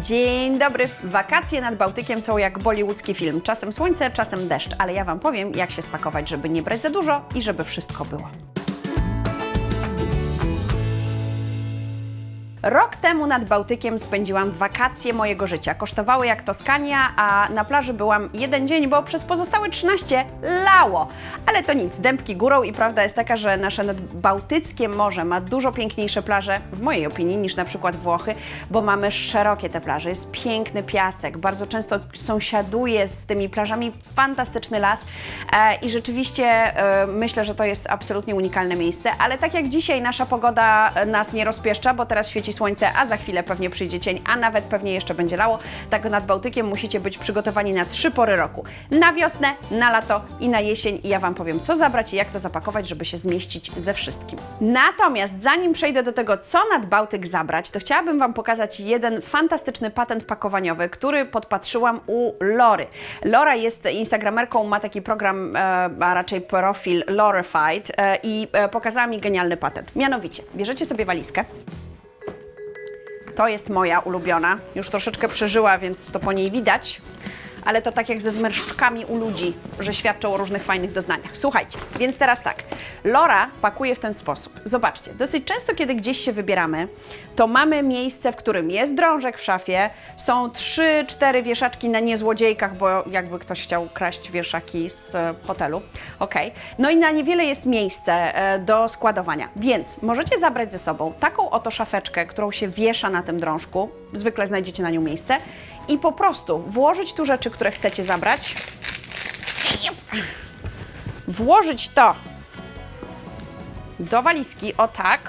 Dzień dobry. Wakacje nad Bałtykiem są jak bollywoodzki film. Czasem słońce, czasem deszcz, ale ja Wam powiem, jak się spakować, żeby nie brać za dużo i żeby wszystko było. Rok temu nad Bałtykiem spędziłam wakacje mojego życia. Kosztowały jak Toskania, a na plaży byłam jeden dzień, bo przez pozostałe 13 lało. Ale to nic, dębki górą i prawda jest taka, że nasze nadbałtyckie morze ma dużo piękniejsze plaże, w mojej opinii, niż na przykład Włochy, bo mamy szerokie te plaże, jest piękny piasek, bardzo często sąsiaduje z tymi plażami fantastyczny las e, i rzeczywiście e, myślę, że to jest absolutnie unikalne miejsce, ale tak jak dzisiaj nasza pogoda e, nas nie rozpieszcza, bo teraz świeci słońce, a za chwilę pewnie przyjdzie cień, a nawet pewnie jeszcze będzie lało, tak nad Bałtykiem musicie być przygotowani na trzy pory roku. Na wiosnę, na lato i na jesień i ja Wam powiem, co zabrać i jak to zapakować, żeby się zmieścić ze wszystkim. Natomiast zanim przejdę do tego, co nad Bałtyk zabrać, to chciałabym Wam pokazać jeden fantastyczny patent pakowaniowy, który podpatrzyłam u Lory. Lora jest instagramerką, ma taki program, e, a raczej profil Lorified e, i e, pokazała mi genialny patent. Mianowicie, bierzecie sobie walizkę, to jest moja ulubiona. Już troszeczkę przeżyła, więc to po niej widać. Ale to tak jak ze zmarszczkami u ludzi, że świadczą o różnych fajnych doznaniach. Słuchajcie, więc teraz tak. Lora pakuje w ten sposób. Zobaczcie, dosyć często, kiedy gdzieś się wybieramy, to mamy miejsce, w którym jest drążek w szafie, są trzy, cztery wieszaczki na niezłodziejkach, bo jakby ktoś chciał kraść wieszaki z e, hotelu. Ok. No i na niewiele jest miejsce e, do składowania. Więc możecie zabrać ze sobą taką oto szafeczkę, którą się wiesza na tym drążku. Zwykle znajdziecie na nią miejsce. I po prostu włożyć tu rzeczy, które chcecie zabrać. Włożyć to do walizki, o tak.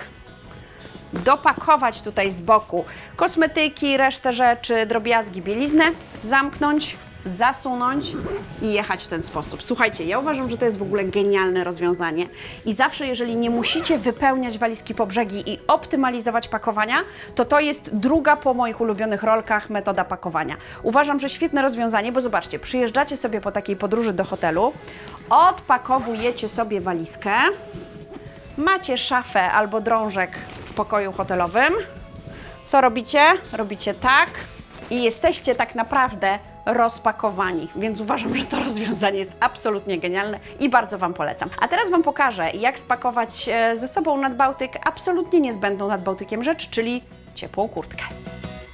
Dopakować tutaj z boku kosmetyki, resztę rzeczy, drobiazgi, bieliznę, zamknąć, zasunąć i jechać w ten sposób. Słuchajcie, ja uważam, że to jest w ogóle genialne rozwiązanie i zawsze, jeżeli nie musicie wypełniać walizki po brzegi i optymalizować pakowania, to to jest druga po moich ulubionych rolkach metoda pakowania. Uważam, że świetne rozwiązanie, bo zobaczcie, przyjeżdżacie sobie po takiej podróży do hotelu, odpakowujecie sobie walizkę, macie szafę albo drążek w pokoju hotelowym. Co robicie? Robicie tak i jesteście tak naprawdę rozpakowani, więc uważam, że to rozwiązanie jest absolutnie genialne i bardzo Wam polecam. A teraz Wam pokażę, jak spakować e, ze sobą nad Bałtyk absolutnie niezbędną nad Bałtykiem rzecz, czyli ciepłą kurtkę.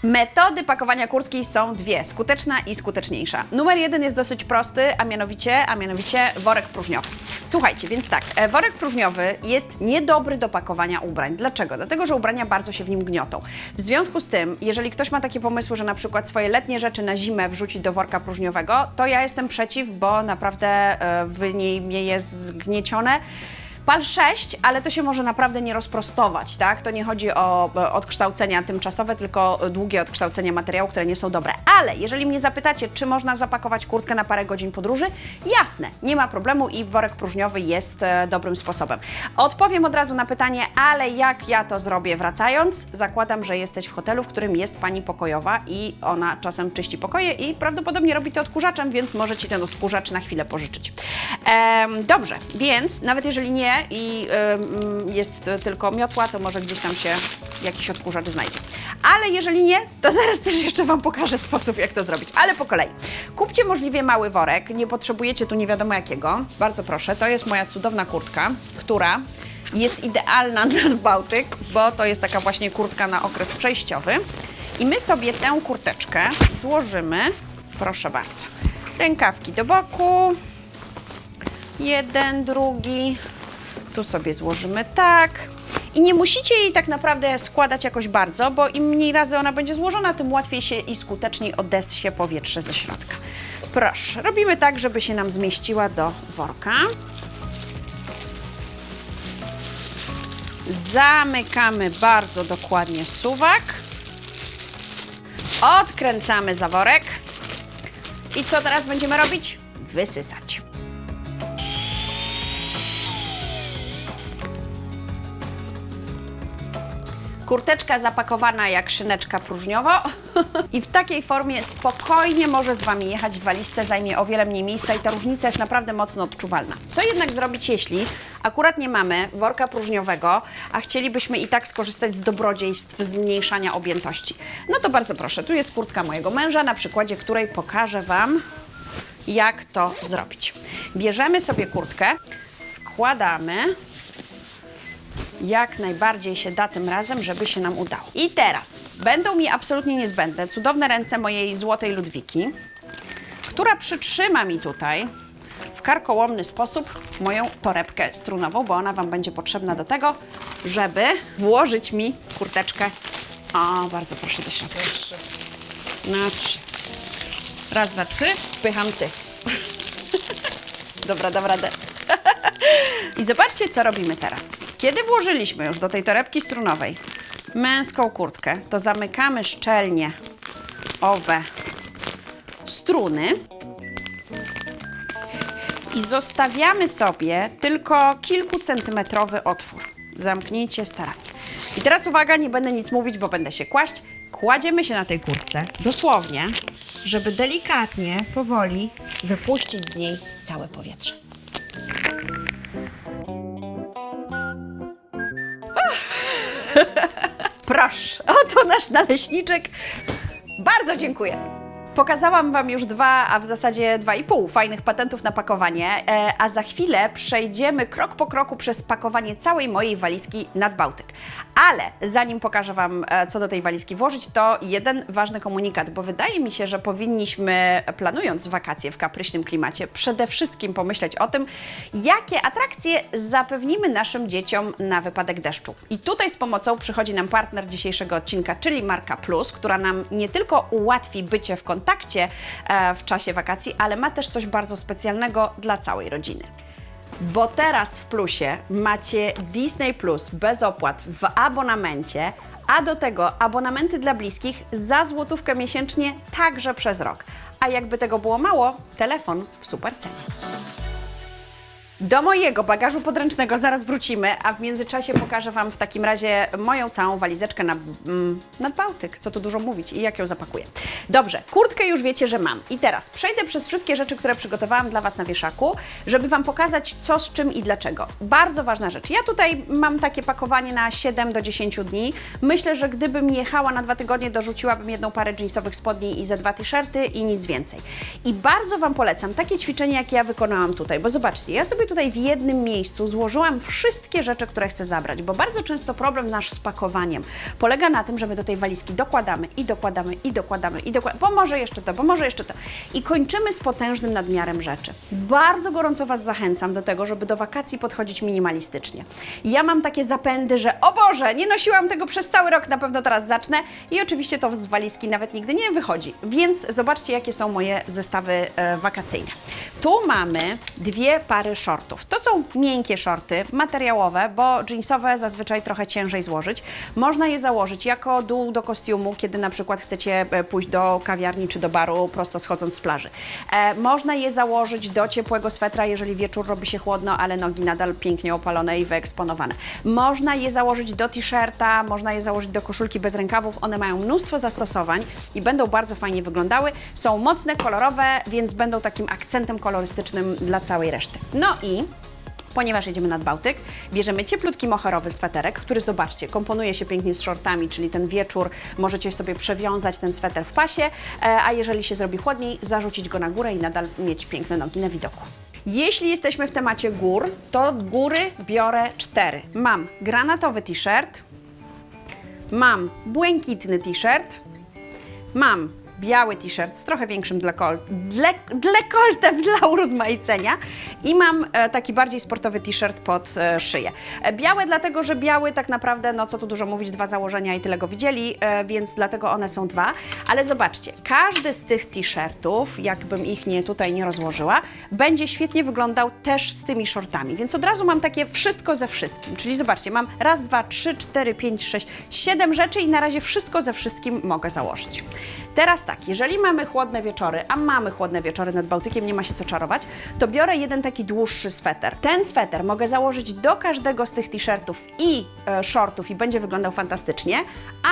Metody pakowania kurtki są dwie, skuteczna i skuteczniejsza. Numer jeden jest dosyć prosty, a mianowicie, a mianowicie worek próżniowy. Słuchajcie, więc tak, e, worek próżniowy jest niedobry do pakowania ubrań. Dlaczego? Dlatego, że ubrania bardzo się w nim gniotą. W związku z tym, jeżeli ktoś ma takie pomysły, że na przykład swoje letnie rzeczy na zimę wrzucić do worka próżniowego, to ja jestem przeciw, bo naprawdę e, w niej jest zgniecione. PAL 6, ale to się może naprawdę nie rozprostować, tak? To nie chodzi o e, odkształcenia tymczasowe, tylko długie odkształcenia materiału, które nie są dobre. Ale jeżeli mnie zapytacie, czy można zapakować kurtkę na parę godzin podróży, jasne, nie ma problemu i worek próżniowy jest e, dobrym sposobem. Odpowiem od razu na pytanie, ale jak ja to zrobię wracając? Zakładam, że jesteś w hotelu, w którym jest pani pokojowa i ona czasem czyści pokoje i prawdopodobnie robi to odkurzaczem, więc może ci ten odkurzacz na chwilę pożyczyć. Em, dobrze, więc nawet jeżeli nie i jest tylko miotła, to może gdzieś tam się jakiś odkurzacz znajdzie. Ale jeżeli nie, to zaraz też jeszcze Wam pokażę sposób, jak to zrobić. Ale po kolei. Kupcie możliwie mały worek, nie potrzebujecie tu nie wiadomo jakiego. Bardzo proszę, to jest moja cudowna kurtka, która jest idealna na Bałtyk, bo to jest taka właśnie kurtka na okres przejściowy. I my sobie tę kurteczkę złożymy, proszę bardzo, rękawki do boku, jeden, drugi, tu sobie złożymy tak. I nie musicie jej tak naprawdę składać jakoś bardzo, bo im mniej razy ona będzie złożona, tym łatwiej się i skuteczniej odessie powietrze ze środka. Proszę, robimy tak, żeby się nam zmieściła do worka. Zamykamy bardzo dokładnie suwak. Odkręcamy zaworek. I co teraz będziemy robić? Wysysać. Kurteczka zapakowana jak szyneczka próżniowo i w takiej formie spokojnie może z Wami jechać w walizce, zajmie o wiele mniej miejsca i ta różnica jest naprawdę mocno odczuwalna. Co jednak zrobić, jeśli akurat nie mamy worka próżniowego, a chcielibyśmy i tak skorzystać z dobrodziejstw zmniejszania objętości? No to bardzo proszę, tu jest kurtka mojego męża, na przykładzie której pokażę Wam, jak to zrobić. Bierzemy sobie kurtkę, składamy jak najbardziej się da tym razem, żeby się nam udało. I teraz będą mi absolutnie niezbędne cudowne ręce mojej złotej Ludwiki, która przytrzyma mi tutaj w karkołomny sposób moją torebkę strunową, bo ona Wam będzie potrzebna do tego, żeby włożyć mi kurteczkę. O, bardzo proszę do środka. Na trzy. Raz, dwa, trzy. Wpycham ty. Dobra, dam radę. I zobaczcie, co robimy teraz. Kiedy włożyliśmy już do tej torebki strunowej męską kurtkę, to zamykamy szczelnie owe struny i zostawiamy sobie tylko kilkucentymetrowy otwór. Zamknijcie starannie. I teraz uwaga, nie będę nic mówić, bo będę się kłaść. Kładziemy się na tej kurtce, dosłownie, żeby delikatnie, powoli wypuścić z niej całe powietrze. Proszę, oto nasz naleśniczek. Bardzo dziękuję. Pokazałam Wam już dwa, a w zasadzie dwa i pół fajnych patentów na pakowanie, e, a za chwilę przejdziemy krok po kroku przez pakowanie całej mojej walizki nad Bałtyk. Ale zanim pokażę Wam, e, co do tej walizki włożyć, to jeden ważny komunikat, bo wydaje mi się, że powinniśmy, planując wakacje w kapryśnym klimacie, przede wszystkim pomyśleć o tym, jakie atrakcje zapewnimy naszym dzieciom na wypadek deszczu. I tutaj z pomocą przychodzi nam partner dzisiejszego odcinka, czyli Marka Plus, która nam nie tylko ułatwi bycie w kontakcie e, w czasie wakacji, ale ma też coś bardzo specjalnego dla całej rodziny. Bo teraz w plusie macie Disney Plus bez opłat w abonamencie, a do tego abonamenty dla bliskich za złotówkę miesięcznie także przez rok. A jakby tego było mało, telefon w super cenie. Do mojego bagażu podręcznego zaraz wrócimy, a w międzyczasie pokażę Wam w takim razie moją całą walizeczkę na, mm, nad Bałtyk, co tu dużo mówić i jak ją zapakuję. Dobrze, kurtkę już wiecie, że mam. I teraz przejdę przez wszystkie rzeczy, które przygotowałam dla Was na wieszaku, żeby Wam pokazać co z czym i dlaczego. Bardzo ważna rzecz. Ja tutaj mam takie pakowanie na 7 do 10 dni. Myślę, że gdybym jechała na dwa tygodnie, dorzuciłabym jedną parę jeansowych spodni i ze dwa t-shirty i nic więcej. I bardzo Wam polecam takie ćwiczenie, jakie ja wykonałam tutaj, bo zobaczcie, ja sobie tutaj w jednym miejscu złożyłam wszystkie rzeczy, które chcę zabrać, bo bardzo często problem nasz z pakowaniem polega na tym, że my do tej walizki dokładamy i dokładamy i dokładamy i dokładamy, bo może jeszcze to, bo może jeszcze to. I kończymy z potężnym nadmiarem rzeczy. Bardzo gorąco Was zachęcam do tego, żeby do wakacji podchodzić minimalistycznie. Ja mam takie zapędy, że o Boże, nie nosiłam tego przez cały rok, na pewno teraz zacznę i oczywiście to z walizki nawet nigdy nie wychodzi. Więc zobaczcie, jakie są moje zestawy e, wakacyjne. Tu mamy dwie pary To są miękkie shorty, materiałowe, bo jeansowe zazwyczaj trochę ciężej złożyć. Można je założyć jako dół do kostiumu, kiedy na przykład chcecie e, pójść do kawiarni czy do baru prosto schodząc z plaży. E, można je założyć do ciepłego swetra, jeżeli wieczór robi się chłodno, ale nogi nadal pięknie opalone i wyeksponowane. Można je założyć do t-shirta, można je założyć do koszulki bez rękawów. One mają mnóstwo zastosowań i będą bardzo fajnie wyglądały. Są mocne, kolorowe, więc będą takim akcentem kolorystycznym dla całej reszty. No i Ponieważ jedziemy nad Bałtyk, bierzemy cieplutki moherowy sweterek, który zobaczcie, komponuje się pięknie z shortami, czyli ten wieczór możecie sobie przewiązać ten sweter w pasie, e, a jeżeli się zrobi chłodniej, zarzucić go na górę i nadal mieć piękne nogi na widoku. Jeśli jesteśmy w temacie gór, to góry biorę cztery. Mam granatowy t-shirt, mam błękitny t-shirt, mam biały t-shirt z trochę większym dekoltem dla urozmaicenia i mam e, taki bardziej sportowy t-shirt pod e, szyję. E, białe dlatego, że biały tak naprawdę, no co tu dużo mówić, dwa założenia i tyle go widzieli, więc dlatego one są dwa. Ale zobaczcie, każdy z tych t-shirtów, jakbym ich nie tutaj nie rozłożyła, będzie świetnie wyglądał też z tymi shortami. Więc od razu mam takie wszystko ze wszystkim. Czyli zobaczcie, mam raz, dwa, trzy, cztery, pięć, sześć, siedem rzeczy i na razie wszystko ze wszystkim mogę założyć. Teraz tak, jeżeli mamy chłodne wieczory, a mamy chłodne wieczory nad Bałtykiem, nie ma się co czarować, to biorę jeden taki dłuższy sweter. Ten sweter mogę założyć do każdego z tych t-shirtów i e, shortów i będzie wyglądał fantastycznie,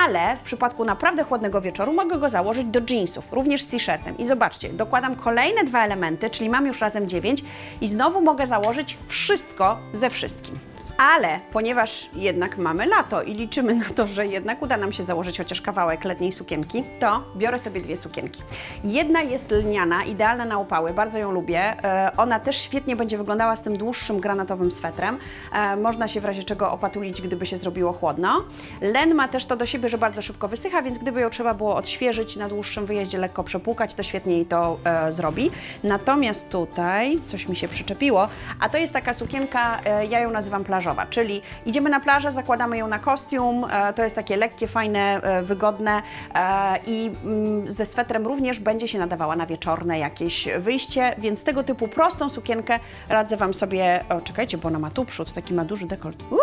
ale w przypadku naprawdę chłodnego wieczoru mogę go założyć do jeansów, również z t-shirtem. I zobaczcie, dokładam kolejne dwa elementy, czyli mam już razem dziewięć i znowu mogę założyć wszystko ze wszystkim. Ale ponieważ jednak mamy lato i liczymy na to, że jednak uda nam się założyć chociaż kawałek letniej sukienki, to biorę sobie dwie sukienki. Jedna jest lniana, idealna na upały, bardzo ją lubię. E, Ona też świetnie będzie wyglądała z tym dłuższym granatowym swetrem. E, Można się w razie czego opatulić, gdyby się zrobiło chłodno. Len ma też to do siebie, że bardzo szybko wysycha, więc gdyby ją trzeba było odświeżyć na dłuższym wyjeździe, lekko przepłukać, to świetnie jej to e, zrobi. Natomiast tutaj coś mi się przyczepiło, a to jest taka sukienka, e, ja ją nazywam plażowa, czyli idziemy na plażę, zakładamy ją na kostium, e, to jest takie lekkie, fajne, e, wygodne e, i mm, ze swetrem również będzie się nadawała na wieczorne jakieś wyjście, więc tego typu prostą sukienkę radzę Wam sobie, o, czekajcie, bo ona ma tu przód, taki ma duży dekolt, Uu.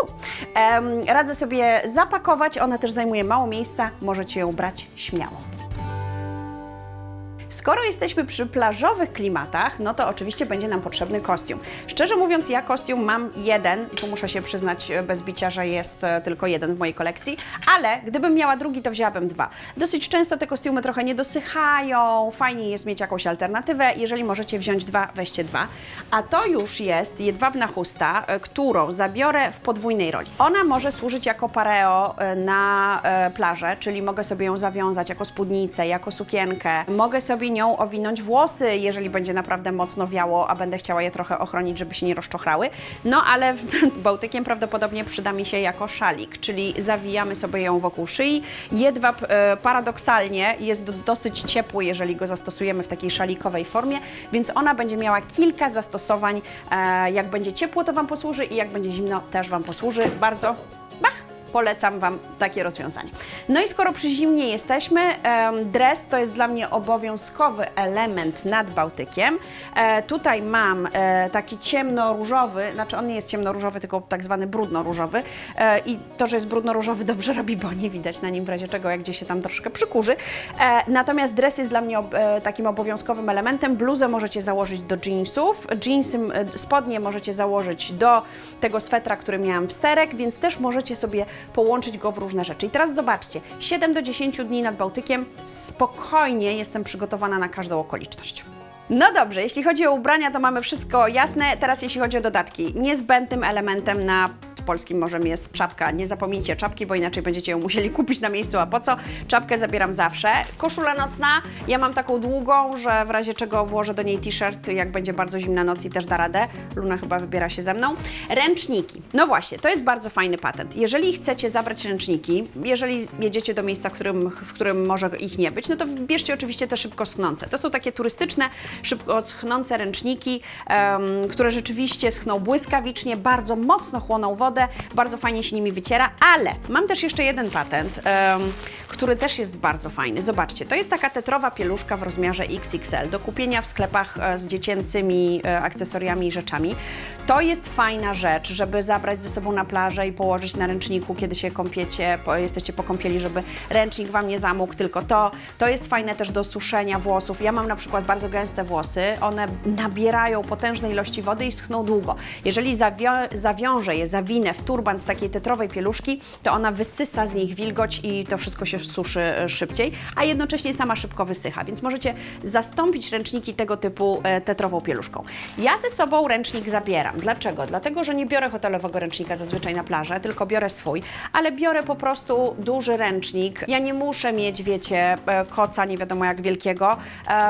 Radzę sobie zapakować, ona też zajmuje mało miejsca, możecie ją brać śmiało. Skoro jesteśmy przy plażowych klimatach, no to oczywiście będzie nam potrzebny kostium. Szczerze mówiąc, ja kostium mam jeden, tu muszę się przyznać e, bez bicia, że jest e, tylko jeden w mojej kolekcji, ale gdybym miała drugi, to wzięłabym dwa. Dosyć często te kostiumy trochę nie dosychają, fajnie jest mieć jakąś alternatywę. Jeżeli możecie wziąć dwa, weźcie dwa. A to już jest jedwabna chusta, e, którą zabiorę w podwójnej roli. Ona może służyć jako pareo na plażę, czyli mogę sobie ją zawiązać jako spódnicę, jako sukienkę. Mogę sobie nią owinąć włosy, jeżeli będzie naprawdę mocno wiało, a będę chciała je trochę ochronić, żeby się nie rozczochrały. No ale Bałtykiem prawdopodobnie przyda mi się jako szalik, czyli zawijamy sobie ją wokół szyi. Jedwab e, paradoksalnie jest do, dosyć ciepły, jeżeli go zastosujemy w takiej szalikowej formie, więc ona będzie miała kilka zastosowań. E, jak będzie ciepło, to Wam posłuży i jak będzie zimno, też Wam posłuży. Bardzo, bach, polecam Wam takie rozwiązanie. No i skoro przy zimnie jesteśmy, dres to jest dla mnie obowiązkowy element nad Bałtykiem. E, tutaj mam e, taki ciemno-różowy, znaczy on nie jest ciemno-różowy, tylko tak zwany brudno-różowy e, i to, że jest brudno-różowy dobrze robi, bo nie widać na nim w razie czego, jak gdzieś się tam troszkę przykurzy. Natomiast dres jest dla mnie takim obowiązkowym elementem. Bluzę możecie założyć do jeansów, jeansy, spodnie możecie założyć do tego swetra, który miałam w serek, więc też możecie sobie połączyć go w różne rzeczy. I teraz zobaczcie, 7 do 10 dni nad Bałtykiem, spokojnie jestem przygotowana na każdą okoliczność. No dobrze, jeśli chodzi o ubrania, to mamy wszystko jasne. Teraz jeśli chodzi o dodatki. Niezbędnym elementem na polskim morzem jest czapka. Nie zapomnijcie czapki, bo inaczej będziecie ją musieli kupić na miejscu, a po co? Czapkę zabieram zawsze. Koszula nocna, ja mam taką długą, że w razie czego włożę do niej t-shirt, jak będzie bardzo zimna noc i też da radę. Luna chyba wybiera się ze mną. Ręczniki. No właśnie, to jest bardzo fajny patent. Jeżeli chcecie zabrać ręczniki, jeżeli jedziecie do miejsca, w którym, w którym może ich nie być, no to bierzcie oczywiście te szybko schnące. To są takie turystyczne, szybko schnące ręczniki, em, które rzeczywiście schną błyskawicznie, bardzo mocno chłoną wodę, bardzo fajnie się nimi wyciera, ale mam też jeszcze jeden patent, em, który też jest bardzo fajny. Zobaczcie, to jest taka tetrowa pieluszka w rozmiarze XXL do kupienia w sklepach e, z dziecięcymi e, akcesoriami i rzeczami. To jest fajna rzecz, żeby zabrać ze sobą na plażę i położyć na ręczniku, kiedy się kąpiecie, po, jesteście po kąpieli, żeby ręcznik Wam nie zamógł, tylko to. To jest fajne też do suszenia włosów. Ja mam na przykład bardzo gęste włosy, one nabierają potężnej ilości wody i schną długo. Jeżeli zawio- zawiążę je, zawinę w turban z takiej tetrowej pieluszki, to ona wysysa z nich wilgoć i to wszystko się suszy e, szybciej, a jednocześnie sama szybko wysycha, więc możecie zastąpić ręczniki tego typu e, tetrową pieluszką. Ja ze sobą ręcznik zabieram. Dlaczego? Dlatego, że nie biorę hotelowego ręcznika zazwyczaj na plażę, tylko biorę swój, ale biorę po prostu duży ręcznik. Ja nie muszę mieć, wiecie, e, koca nie wiadomo jak wielkiego.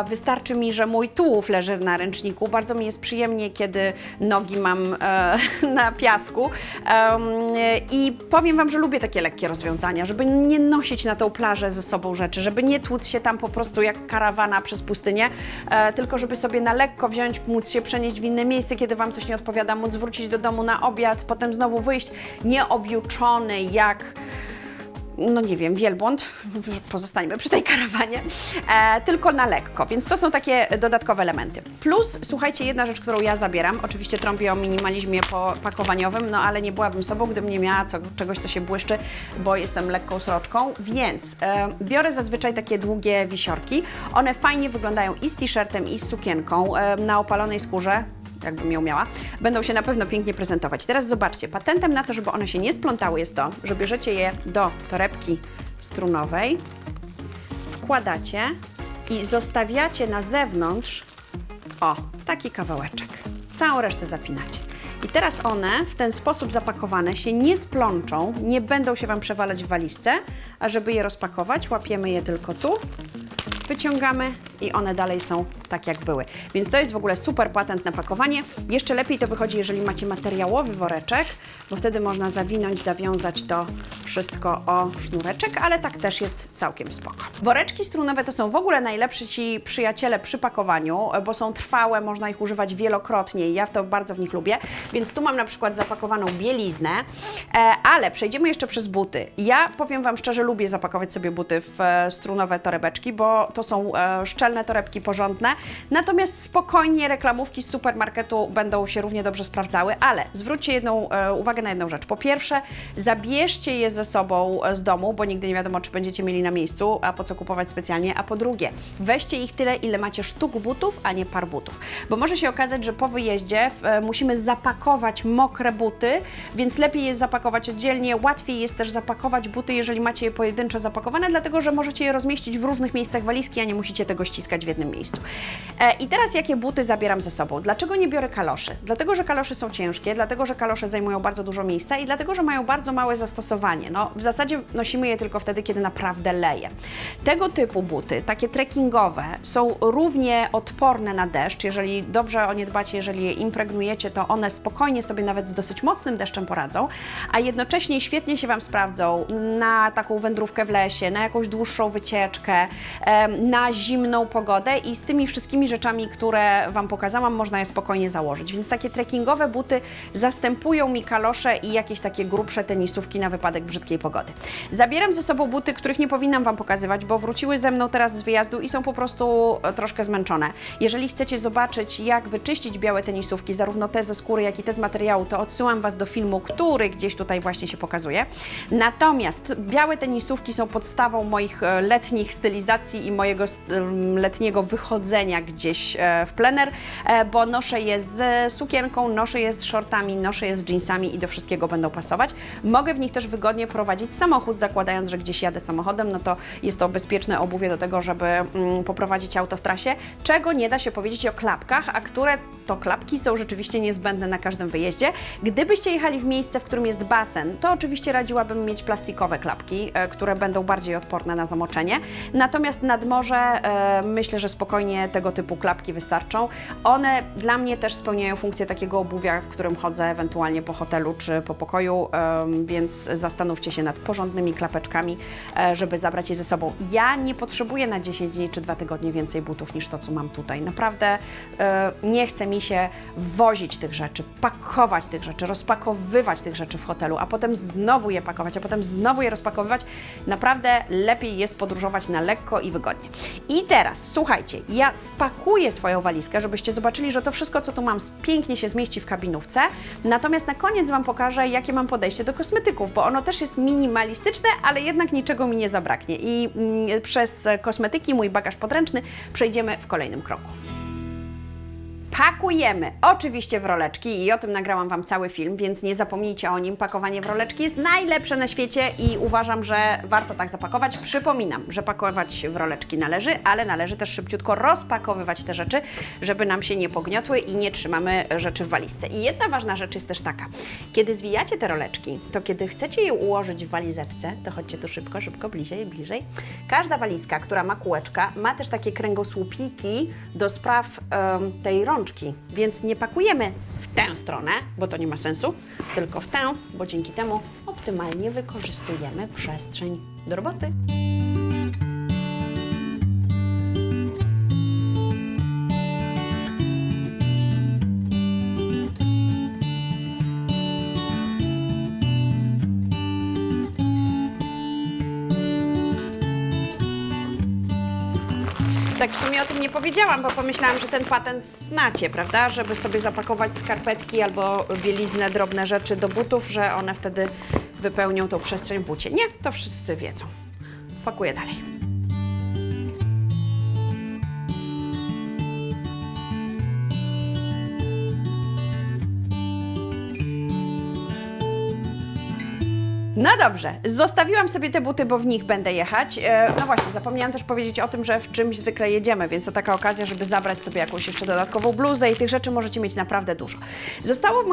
Wystarczy mi, że mój tułów leży na ręczniku. Bardzo mi jest przyjemnie, kiedy nogi mam na piasku. I powiem Wam, że lubię takie lekkie rozwiązania, żeby nie nosić na tą plażę ze sobą rzeczy, żeby nie tłuc się tam po prostu jak karawana przez pustynię, e, tylko żeby sobie na lekko wziąć, móc się przenieść w inne miejsce, kiedy Wam coś nie odpowiada, móc wrócić do domu na obiad, potem znowu wyjść nieobjuczony jak no nie wiem, wielbłąd, pozostańmy przy tej karawanie, e, tylko na lekko, więc to są takie dodatkowe elementy. Plus, słuchajcie, jedna rzecz, którą ja zabieram, oczywiście trąbię o minimalizmie pakowaniowym, no ale nie byłabym sobą, gdybym nie miała co, czegoś, co się błyszczy, bo jestem lekką sroczką, więc e, biorę zazwyczaj takie długie wisiorki. One fajnie wyglądają i z t-shirtem, i z sukienką e, na opalonej skórze jakbym ją miała, będą się na pewno pięknie prezentować. Teraz zobaczcie, patentem na to, żeby one się nie splątały jest to, że bierzecie je do torebki strunowej, wkładacie i zostawiacie na zewnątrz, o, taki kawałeczek. Całą resztę zapinacie. I teraz one w ten sposób zapakowane się nie splączą, nie będą się Wam przewalać w walizce, a żeby je rozpakować, łapiemy je tylko tu, wyciągamy i one dalej są tak jak były. Więc to jest w ogóle super patent na pakowanie. Jeszcze lepiej to wychodzi, jeżeli macie materiałowy woreczek, bo wtedy można zawinąć, zawiązać to wszystko o sznureczek, ale tak też jest całkiem spoko. Woreczki strunowe to są w ogóle najlepsi ci przyjaciele przy pakowaniu, bo są trwałe, można ich używać wielokrotnie i ja to bardzo w nich lubię. Więc tu mam na przykład zapakowaną bieliznę, e, ale przejdziemy jeszcze przez buty. Ja powiem Wam szczerze, lubię zapakować sobie buty w e, strunowe torebeczki, bo to są e, torebki porządne, natomiast spokojnie reklamówki z supermarketu będą się równie dobrze sprawdzały, ale zwróćcie jedną e, uwagę na jedną rzecz. Po pierwsze, zabierzcie je ze sobą e, z domu, bo nigdy nie wiadomo, czy będziecie mieli na miejscu, a po co kupować specjalnie, a po drugie, weźcie ich tyle, ile macie sztuk butów, a nie par butów, bo może się okazać, że po wyjeździe e, musimy zapakować mokre buty, więc lepiej jest zapakować oddzielnie, łatwiej jest też zapakować buty, jeżeli macie je pojedynczo zapakowane, dlatego, że możecie je rozmieścić w różnych miejscach walizki, a nie musicie tego ściskać w jednym miejscu. E, I teraz jakie buty zabieram ze sobą? Dlaczego nie biorę kaloszy? Dlatego, że kalosze są ciężkie, dlatego, że kalosze zajmują bardzo dużo miejsca i dlatego, że mają bardzo małe zastosowanie. No, w zasadzie nosimy je tylko wtedy, kiedy naprawdę leje. Tego typu buty, takie trekkingowe, są równie odporne na deszcz. Jeżeli dobrze o nie dbacie, jeżeli je impregnujecie, to one spokojnie sobie nawet z dosyć mocnym deszczem poradzą, a jednocześnie świetnie się Wam sprawdzą na taką wędrówkę w lesie, na jakąś dłuższą wycieczkę, na zimną pogodę i z tymi wszystkimi rzeczami, które Wam pokazałam, można je spokojnie założyć. Więc takie trekkingowe buty zastępują mi kalosze i jakieś takie grubsze tenisówki na wypadek brzydkiej pogody. Zabieram ze sobą buty, których nie powinnam Wam pokazywać, bo wróciły ze mną teraz z wyjazdu i są po prostu e, troszkę zmęczone. Jeżeli chcecie zobaczyć, jak wyczyścić białe tenisówki, zarówno te ze skóry, jak i te z materiału, to odsyłam Was do filmu, który gdzieś tutaj właśnie się pokazuje. Natomiast białe tenisówki są podstawą moich e, letnich stylizacji i mojego letniego wychodzenia gdzieś e, w plener, e, bo noszę je z sukienką, noszę je z shortami, noszę je z jeansami i do wszystkiego będą pasować. Mogę w nich też wygodnie prowadzić samochód, zakładając, że gdzieś jadę samochodem, no to jest to bezpieczne obuwie do tego, żeby mm, poprowadzić auto w trasie, czego nie da się powiedzieć o klapkach, a które to klapki są rzeczywiście niezbędne na każdym wyjeździe. Gdybyście jechali w miejsce, w którym jest basen, to oczywiście radziłabym mieć plastikowe klapki, e, które będą bardziej odporne na zamoczenie. Natomiast nad morze myślę, że spokojnie tego typu klapki wystarczą. One dla mnie też spełniają funkcję takiego obuwia, w którym chodzę ewentualnie po hotelu czy po pokoju, więc zastanówcie się nad porządnymi klapeczkami, e, żeby zabrać je ze sobą. Ja nie potrzebuję na 10 dni czy 2 tygodnie więcej butów niż to, co mam tutaj. Naprawdę e, nie chce mi się wozić tych rzeczy, pakować tych rzeczy, rozpakowywać tych rzeczy w hotelu, a potem znowu je pakować, a potem znowu je rozpakowywać. Naprawdę lepiej jest podróżować na lekko i wygodnie. I teraz, słuchajcie, ja spakuję swoją walizkę, żebyście zobaczyli, że to wszystko, co tu mam, pięknie się zmieści w kabinówce. Natomiast na koniec Wam pokażę, jakie mam podejście do kosmetyków, bo ono też jest minimalistyczne, ale jednak niczego mi nie zabraknie. I mm, przez kosmetyki, mój bagaż podręczny, przejdziemy w kolejnym kroku. Pakujemy oczywiście w roleczki i o tym nagrałam Wam cały film, więc nie zapomnijcie o nim. Pakowanie w roleczki jest najlepsze na świecie i uważam, że warto tak zapakować. Przypominam, że pakować w roleczki należy, ale należy też szybciutko rozpakowywać te rzeczy, żeby nam się nie pogniotły i nie trzymamy rzeczy w walizce. I jedna ważna rzecz jest też taka, kiedy zwijacie te roleczki, to kiedy chcecie je ułożyć w walizeczce, to chodźcie tu szybko, szybko, bliżej, bliżej. Każda walizka, która ma kółeczka, ma też takie kręgosłupiki do spraw em, tej rączki, więc nie pakujemy w tę stronę, bo to nie ma sensu, tylko w tę, bo dzięki temu optymalnie wykorzystujemy przestrzeń do roboty. Tak w sumie o tym nie powiedziałam, bo pomyślałam, że ten patent znacie, prawda? Żeby sobie zapakować skarpetki albo bieliznę, drobne rzeczy do butów, że one wtedy wypełnią tą przestrzeń w bucie. Nie, to wszyscy wiedzą. Pakuję dalej. No dobrze, zostawiłam sobie te buty, bo w nich będę jechać. E, No właśnie, zapomniałam też powiedzieć o tym, że w czymś zwykle jedziemy, więc to taka okazja, żeby zabrać sobie jakąś jeszcze dodatkową bluzę i tych rzeczy możecie mieć naprawdę dużo. Zostało w,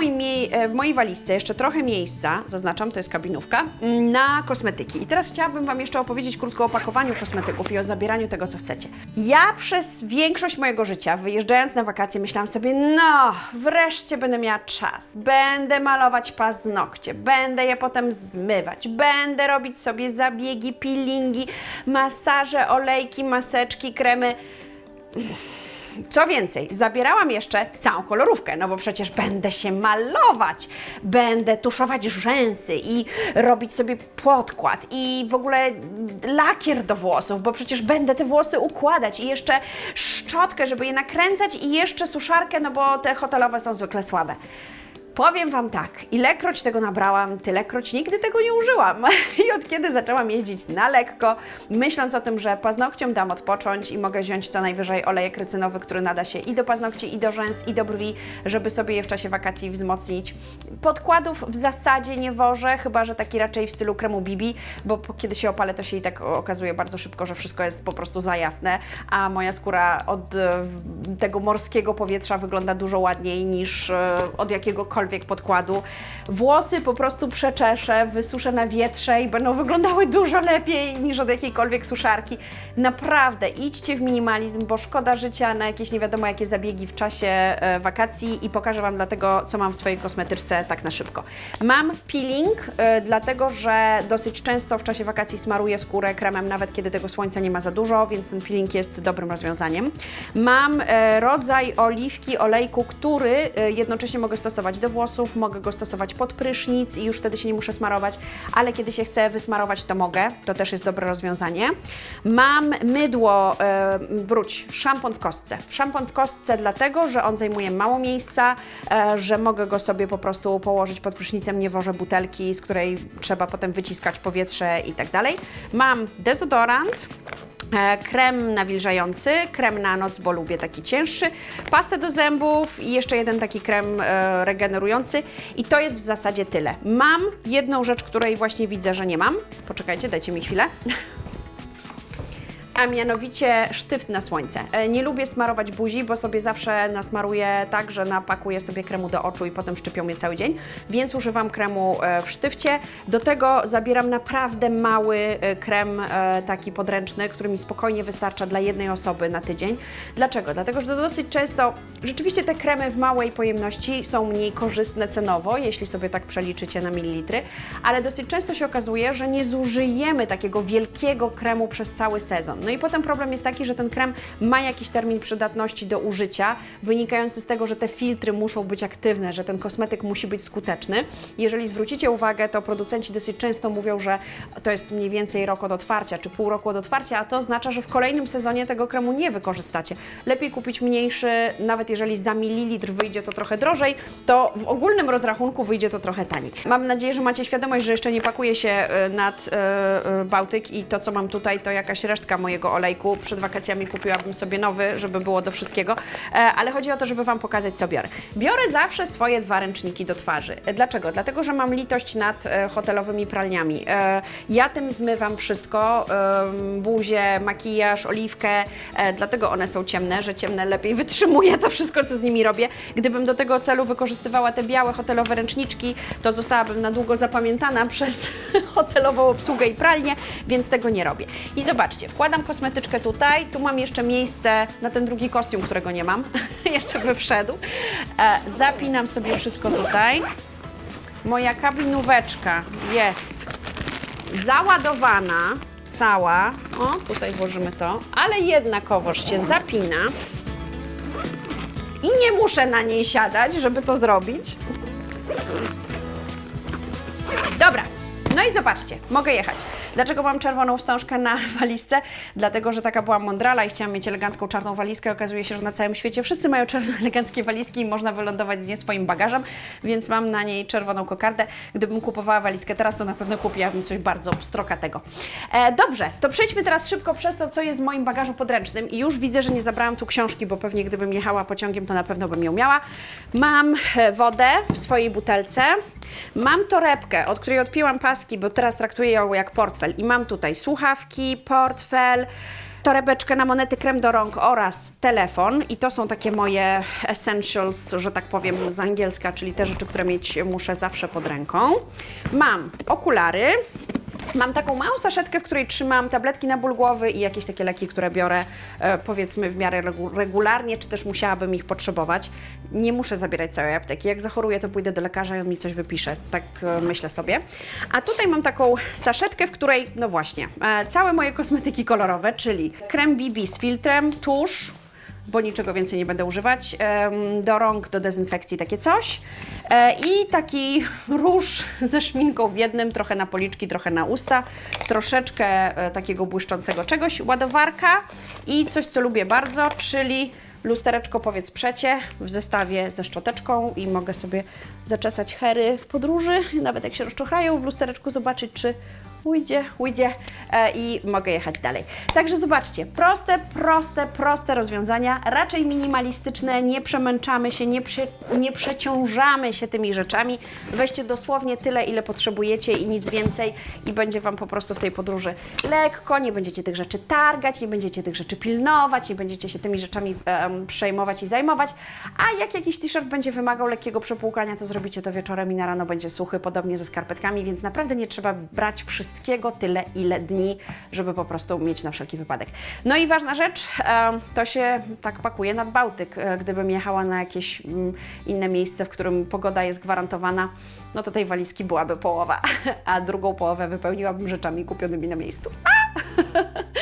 e, w mojej walizce jeszcze trochę miejsca, zaznaczam, to jest kabinówka, mm, na kosmetyki. I teraz chciałabym Wam jeszcze opowiedzieć krótko o pakowaniu kosmetyków i o zabieraniu tego, co chcecie. Ja przez większość mojego życia, wyjeżdżając na wakacje, myślałam sobie, no, wreszcie będę miała czas, będę malować paznokcie, będę je potem zmywać, będę robić sobie zabiegi, peelingi, masaże, olejki, maseczki, kremy. Co więcej, zabierałam jeszcze całą kolorówkę, no bo przecież będę się malować, będę tuszować rzęsy i robić sobie podkład i w ogóle lakier do włosów, bo przecież będę te włosy układać i jeszcze szczotkę, żeby je nakręcać i jeszcze suszarkę, no bo te hotelowe są zwykle słabe. Powiem Wam tak, ilekroć tego nabrałam, tylekroć nigdy tego nie użyłam. I od kiedy zaczęłam jeździć na lekko, myśląc o tym, że paznokciom dam odpocząć i mogę wziąć co najwyżej olejek rycynowy, który nada się i do paznokci, i do rzęs, i do brwi, żeby sobie je w czasie wakacji wzmocnić. Podkładów w zasadzie nie wożę, chyba że taki raczej w stylu kremu Bibi, bo kiedy się opalę, to się i tak okazuje bardzo szybko, że wszystko jest po prostu za jasne, a moja skóra od e, tego morskiego powietrza wygląda dużo ładniej niż e, od jakiegokolwiek podkładu. Włosy po prostu przeczeszę, wysuszę na wietrze i będą wyglądały dużo lepiej niż od jakiejkolwiek suszarki. Naprawdę, idźcie w minimalizm, bo szkoda życia na jakieś nie wiadomo jakie zabiegi w czasie e, wakacji i pokażę Wam dlatego, co mam w swojej kosmetyczce tak na szybko. Mam peeling, e, dlatego że dosyć często w czasie wakacji smaruję skórę kremem, nawet kiedy tego słońca nie ma za dużo, więc ten peeling jest dobrym rozwiązaniem. Mam e, rodzaj oliwki, olejku, który jednocześnie mogę stosować do włosów, mogę go stosować pod prysznic i już wtedy się nie muszę smarować, ale kiedy się chcę wysmarować, to mogę. To też jest dobre rozwiązanie. Mam mydło, e, wróć, szampon w kostce. Szampon w kostce dlatego, że on zajmuje mało miejsca, e, że mogę go sobie po prostu położyć pod prysznicem, nie wożę butelki, z której trzeba potem wyciskać powietrze i tak dalej. Mam dezodorant, Krem nawilżający, krem na noc, bo lubię taki cięższy, pastę do zębów i jeszcze jeden taki krem e, regenerujący i to jest w zasadzie tyle. Mam jedną rzecz, której właśnie widzę, że nie mam. Poczekajcie, dajcie mi chwilę. A mianowicie sztyft na słońce. E, Nie lubię smarować buzi, bo sobie zawsze nasmaruję tak, że napakuję sobie kremu do oczu i potem szczypią mnie cały dzień, więc używam kremu e, w sztywcie. Do tego zabieram naprawdę mały e, krem taki podręczny, który mi spokojnie wystarcza dla jednej osoby na tydzień. Dlaczego? Dlatego, że dosyć często rzeczywiście te kremy w małej pojemności są mniej korzystne cenowo, jeśli sobie tak przeliczycie na mililitry, ale dosyć często się okazuje, że nie zużyjemy takiego wielkiego kremu przez cały sezon. No i potem problem jest taki, że ten krem ma jakiś termin przydatności do użycia, wynikający z tego, że te filtry muszą być aktywne, że ten kosmetyk musi być skuteczny. Jeżeli zwrócicie uwagę, to producenci dosyć często mówią, że to jest mniej więcej rok od otwarcia, czy pół roku od otwarcia, a to oznacza, że w kolejnym sezonie tego kremu nie wykorzystacie. Lepiej kupić mniejszy, nawet jeżeli za mililitr wyjdzie to trochę drożej, to w ogólnym rozrachunku wyjdzie to trochę taniej. Mam nadzieję, że macie świadomość, że jeszcze nie pakuję się e, nad e, e, Bałtyk i to, co mam tutaj, to jakaś resztka mojego olejku. Przed wakacjami kupiłabym sobie nowy, żeby było do wszystkiego, E, ale chodzi o to, żeby Wam pokazać, co biorę. Biorę zawsze swoje dwa ręczniki do twarzy. E, Dlaczego? Dlatego, że mam litość nad e, hotelowymi pralniami. Ja tym zmywam wszystko, buzię, makijaż, oliwkę, dlatego one są ciemne, że ciemne lepiej wytrzymuje to wszystko, co z nimi robię. Gdybym do tego celu wykorzystywała te białe hotelowe ręczniczki, to zostałabym na długo zapamiętana przez hotelową obsługę i pralnię, więc tego nie robię. I zobaczcie, wkładam kosmetyczkę tutaj, tu mam jeszcze miejsce na ten drugi kostium, którego nie mam, jeszcze by wszedł. E, Zapinam sobie wszystko tutaj. Moja kabinóweczka jest załadowana, cała. O, tutaj włożymy to, ale jednakowoż się zapina. I nie muszę na niej siadać, żeby to zrobić. Dobra, No i zobaczcie, mogę jechać. Dlaczego mam czerwoną wstążkę na walizce? Dlatego, że taka byłam mądrala i chciałam mieć elegancką czarną walizkę. Okazuje się, że na całym świecie wszyscy mają czarne eleganckie walizki i można wylądować z nie swoim bagażem, więc mam na niej czerwoną kokardę. Gdybym kupowała walizkę teraz, to na pewno kupiłabym coś bardzo pstrokatego. E, dobrze, to przejdźmy teraz szybko przez to, co jest w moim bagażu podręcznym i już widzę, że nie zabrałam tu książki, bo pewnie gdybym jechała pociągiem, to na pewno bym ją miała. Mam e, wodę w swojej butelce. Mam torebkę, od której odpięłam paski, bo teraz traktuję ją jak portfel. I mam tutaj słuchawki, portfel, torebeczkę na monety, krem do rąk oraz telefon. I to są takie moje essentials, że tak powiem z angielska, czyli te rzeczy, które mieć muszę zawsze pod ręką. Mam okulary. Mam taką małą saszetkę, w której trzymam tabletki na ból głowy i jakieś takie leki, które biorę e, powiedzmy w miarę regu- regularnie, czy też musiałabym ich potrzebować. Nie muszę zabierać całej apteki. Jak zachoruję, to pójdę do lekarza i on mi coś wypisze. Tak e, myślę sobie. A tutaj mam taką saszetkę, w której, no właśnie, e, całe moje kosmetyki kolorowe, czyli krem BB z filtrem, tusz, bo niczego więcej nie będę używać. Do rąk, do dezynfekcji takie coś. E, I taki róż ze szminką w jednym, trochę na policzki, trochę na usta, troszeczkę e, takiego błyszczącego czegoś, ładowarka i coś, co lubię bardzo, czyli lustereczko powiedz przecie w zestawie ze szczoteczką i mogę sobie zaczesać hery w podróży, nawet jak się rozczochrają, w lustereczku zobaczyć, czy ujdzie, ujdzie e, i mogę jechać dalej. Także zobaczcie, proste, proste, proste rozwiązania, raczej minimalistyczne, nie przemęczamy się, nie, prze, nie przeciążamy się tymi rzeczami. Weźcie dosłownie tyle, ile potrzebujecie i nic więcej i będzie Wam po prostu w tej podróży lekko, nie będziecie tych rzeczy targać, nie będziecie tych rzeczy pilnować, nie będziecie się tymi rzeczami przejmować i zajmować, a jak jakiś t-shirt będzie wymagał lekkiego przepłukania, to zrobicie to wieczorem i na rano będzie suchy, podobnie ze skarpetkami, więc naprawdę nie trzeba brać wszystkiego tyle, ile dni, żeby po prostu mieć na wszelki wypadek. No i ważna rzecz, to się tak pakuje nad Bałtyk. E, Gdybym jechała na jakieś mm, inne miejsce, w którym pogoda jest gwarantowana, no to tej walizki byłaby połowa, a drugą połowę wypełniłabym rzeczami kupionymi na miejscu.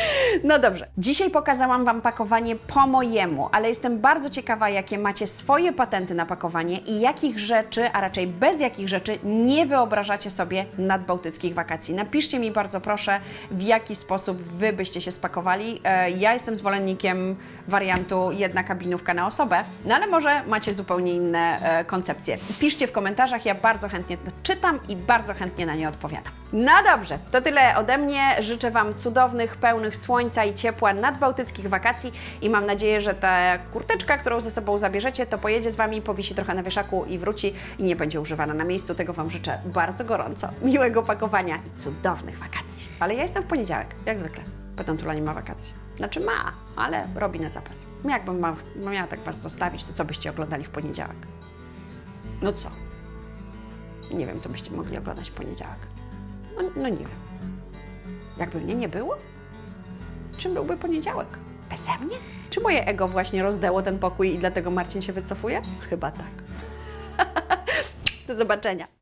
No dobrze. Dzisiaj pokazałam Wam pakowanie po mojemu, ale jestem bardzo ciekawa, jakie macie swoje patenty na pakowanie i jakich rzeczy, a raczej bez jakich rzeczy nie wyobrażacie sobie nadbałtyckich wakacji. Napiszcie mi bardzo proszę, w jaki sposób Wy byście się spakowali. E, Ja jestem zwolennikiem wariantu jedna kabinówka na osobę, no ale może macie zupełnie inne e, koncepcje. Piszcie w komentarzach, ja bardzo chętnie czytam i bardzo chętnie na nie odpowiadam. No dobrze, to tyle ode mnie. Życzę Wam cudownych, pełnych słońca i ciepła nadbałtyckich wakacji i mam nadzieję, że ta kurteczka, którą ze sobą zabierzecie, to pojedzie z Wami, powisi trochę na wieszaku i wróci i nie będzie używana na miejscu. Tego Wam życzę bardzo gorąco. Miłego pakowania i cudownych wakacji. Ale ja jestem w poniedziałek, jak zwykle. Petentula nie ma wakacji. Znaczy ma, ale robi na zapas. Jakbym ma, miała tak Was zostawić, to co byście oglądali w poniedziałek? No co? Nie wiem, co byście mogli oglądać w poniedziałek. No, no nie wiem. Jakby mnie nie było? Czym byłby poniedziałek? Beze mnie? Czy moje ego właśnie rozdęło ten pokój i dlatego Marcin się wycofuje? Chyba tak. Do zobaczenia.